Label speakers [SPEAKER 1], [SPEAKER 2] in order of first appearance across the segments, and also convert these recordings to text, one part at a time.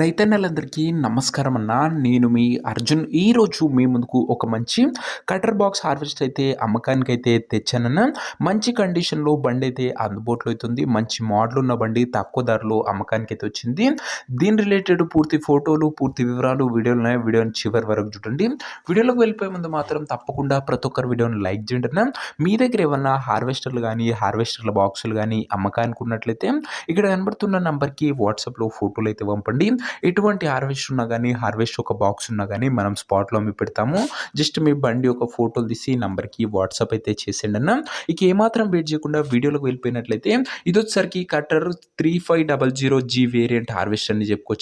[SPEAKER 1] రైతన్నలందరికీ నమస్కారం అన్న నేను మీ అర్జున్. ఈరోజు మీ ముందుకు ఒక మంచి కటర్ బాక్స్ హార్వెస్ట్ అయితే అమ్మకానికి అయితే తెచ్చానన్న. మంచి కండిషన్లో బండి అయితే అందుబాటులో అవుతుంది. మంచి మోడల్ ఉన్న బండి తక్కువ ధరలో అమ్మకానికి అయితే వచ్చింది. దీని రిలేటెడ్ పూర్తి ఫోటోలు పూర్తి వివరాలు వీడియోలు ఉన్నాయి. వీడియోని చివరి వరకు చూడండి. వీడియోలోకి వెళ్ళిపోయే ముందు మాత్రం తప్పకుండా ప్రతి ఒక్కరు వీడియోని లైక్ చేయండి అన్న. మీ దగ్గర ఏమన్నా హార్వెస్టర్లు కానీ హార్వెస్టర్ల బాక్సులు కానీ అమ్మకానికి ఉన్నట్లయితే ఇక్కడ కనబడుతున్న నంబర్కి వాట్సాప్లో ఫోటోలు అయితే పంపండి. ఎటువంటి హార్వెస్ట్ ఉన్నా కానీ హార్వెస్ట్ ఒక బాక్స్ ఉన్నా కానీ మనం స్పాట్లో మీ పెడతాము. జస్ట్ మీ బండి ఒక ఫోటోలు తీసి నంబర్కి వాట్సాప్ అయితే చేసేయండి అన్న. ఇక ఏమాత్రం వెయిట్ చేయకుండా వీడియోలోకి వెళ్ళిపోయినట్లయితే ఇది వచ్చేసరికి cutter three five double zero G variant harvest అని చెప్పుకోవచ్చు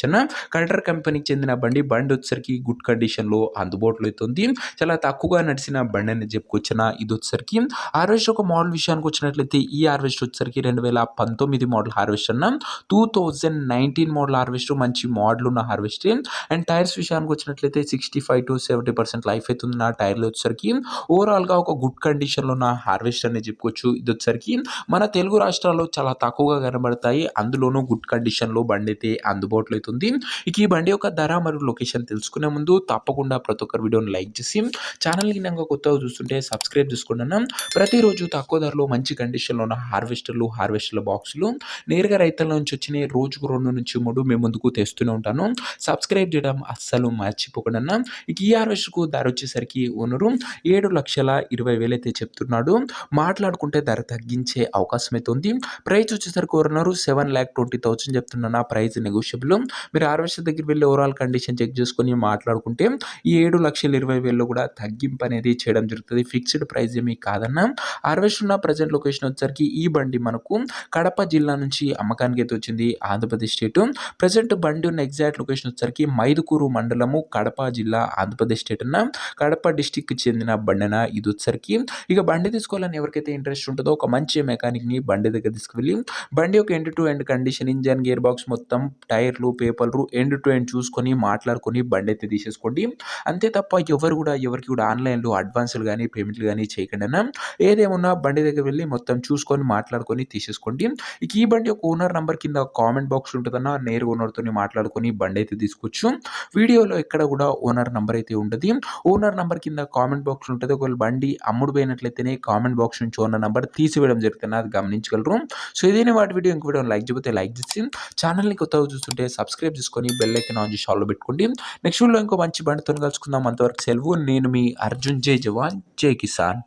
[SPEAKER 1] కట్టర్ కంపెనీకి చెందిన బండి బండి వచ్చేసరికి గుడ్ కండిషన్లో అందుబాటులో అవుతుంది చాలా తక్కువగా నడిచిన బండి అని చెప్పుకోవచ్చున ఇది వచ్చేసరికి హార్వెస్ట్ ఒక మోడల్ విషయానికి వచ్చినట్లయితే ఈ హార్వెస్ట్ వచ్చేసరికి రెండు వేల పంతొమ్మిది మోడల్ హార్వెస్ట్ అన్న. Two thousand nineteen model harvest మంచి మోడల్ ఉన్న హార్వెస్ట్ అండ్ టైర్స్ విషయానికి వచ్చినట్లయితే sixty five to seventy percent life అవుతుంది నా టైర్లు వచ్చేసరికి. ఓవరాల్గా ఒక గుడ్ కండిషన్లో ఉన్న హార్వెస్ట్ అనేది చెప్పుకోవచ్చు ఇది వచ్చేసరికి. మన తెలుగు రాష్ట్రాల్లో చాలా తక్కువగా కనబడతాయి. అందులోనూ గుడ్ కండిషన్లో బండి అయితే అందుబాటులో అవుతుంది ఇక ఈ బండి యొక్క ధర మరియు లొకేషన్ తెలుసుకునే ముందు తప్పకుండా ప్రతి ఒక్కరు వీడియోని లైక్ చేసి ఛానల్కి ఇంకా కొత్తగా చూస్తుంటే సబ్స్క్రైబ్ చేసుకున్నాను ప్రతిరోజు తక్కువ ధరలో మంచి కండిషన్లో ఉన్న హార్వెస్టర్లు హార్వెస్టర్ల బాక్సులు నేరుగా రైతుల నుంచి వచ్చినాయి రోజుకు రెండు నుంచి మూడు మేము ముందుకు తెస్తూనే ఉంటాను. సబ్స్క్రైబ్ చేయడం అస్సలు మర్చిపోకుండా ఇక ఈ హార్వెస్టర్కు ధర వచ్చేసరికి ఓనరు ఏడు లక్షల ఇరవై వేలు అయితే చెప్తున్నాడు. మాట్లాడుకుంటే ధర తగ్గించే అవకాశం అయితే ఉంది ప్రైస్ వచ్చేసరికి owner seven lakh twenty thousand చెప్తున్నాను. ఆ ప్రైస్ నెగోషియబుల్. మీరు హార్వెస్టర్ దగ్గర వెళ్ళి ఓవరాల్ కండిషన్ చెక్ చేసుకొని మాట్లాడుకుంటే ఈ ఏడు లక్షల ఇరవై వేలు కూడా తగ్గింపు అనేది చేయడం జరుగుతుంది. ఫిక్స్డ్ ప్రైస్ ఏమీ కాదన్న. హార్వెస్ట్ ఉన్న ప్రజెంట్ లొకేషన్ వచ్చేసరికి ఈ బండి మనకు కడప జిల్లా నుంచి అమ్మకానికి అయితే వచ్చింది. ఆంధ్రప్రదేశ్ స్టేట్. ప్రజెంట్ బండి ఉన్న ఎగ్జాక్ట్ లొకేషన్ వచ్చేసరికి మైదుకూరు మండలము కడప జిల్లా ఆంధ్రప్రదేశ్ స్టేట్ అన్న. కడప డిస్టిక్ చెందిన బండిన ఇది వచ్చరికి ఇక బండి తీసుకోవాలని ఎవరికైతే ఇంట్రెస్ట్ ఉంటుందో ఒక మంచి మెకానిక్ని బండి దగ్గర తీసుకువెళ్ళి బండి యొక్క end to end condition engine gear box మొత్తం టైర్లు పేపర్లు ఎండ్ టు ఎండ్ చూసుకొని మాట్లాడుకొని బండి అయితే తీసేసుకోండి. అంతే తప్ప ఎవరు కూడా ఎవరికి కూడా ఆన్లైన్లో అడ్వాన్సులు కానీ పేమెంట్లు కానీ చేయకుండా ఏదేమన్నా ఏదేమున్నా బండి దగ్గర వెళ్ళి మొత్తం చూసుకొని మాట్లాడుకొని తీసేసుకోండి. ఇక ఈ బండి యొక్క ఓనర్ నెంబర్ కింద కామెంట్ బాక్స్ ఉంటుందన్న. నేరుగా ఓనర్తో మాట్లాడుకొని బండి అయితే తీసుకోవచ్చు. వీడియోలో ఎక్కడ కూడా ఓనర్ నెంబర్ అయితే ఉంటుంది ఓనర్ నెంబర్ కింద కామెంట్ బాక్స్ ఉంటుంది. ఒకవేళ బండి అమ్ముడు పోయినట్లయితేనే కామెంట్ బాక్స్ నుంచి ఓనర్ నెంబర్ తీసివేయడం జరుగుతుంది. అది గమనించగలరు. సో ఇదేనే వాటి వీడియో. ఇంకో వీడియో లైక్ చేయబోతే లైక్ చేసి ఛానల్ని కొత్తగా చూస్తుంటే సబ్స్క్రైబ్ చేసుకొని బెల్ ఐకన్ ఆన్ చేసి ఆల్లో పెట్టుకోండి. నెక్స్ట్ వీడియోలో ఇంకో మంచి బండితో కలుసుకుందాం. అంతవరకు సెలవు. నేను మీ అర్జున్. జై జవాన్. జై కిసాన్.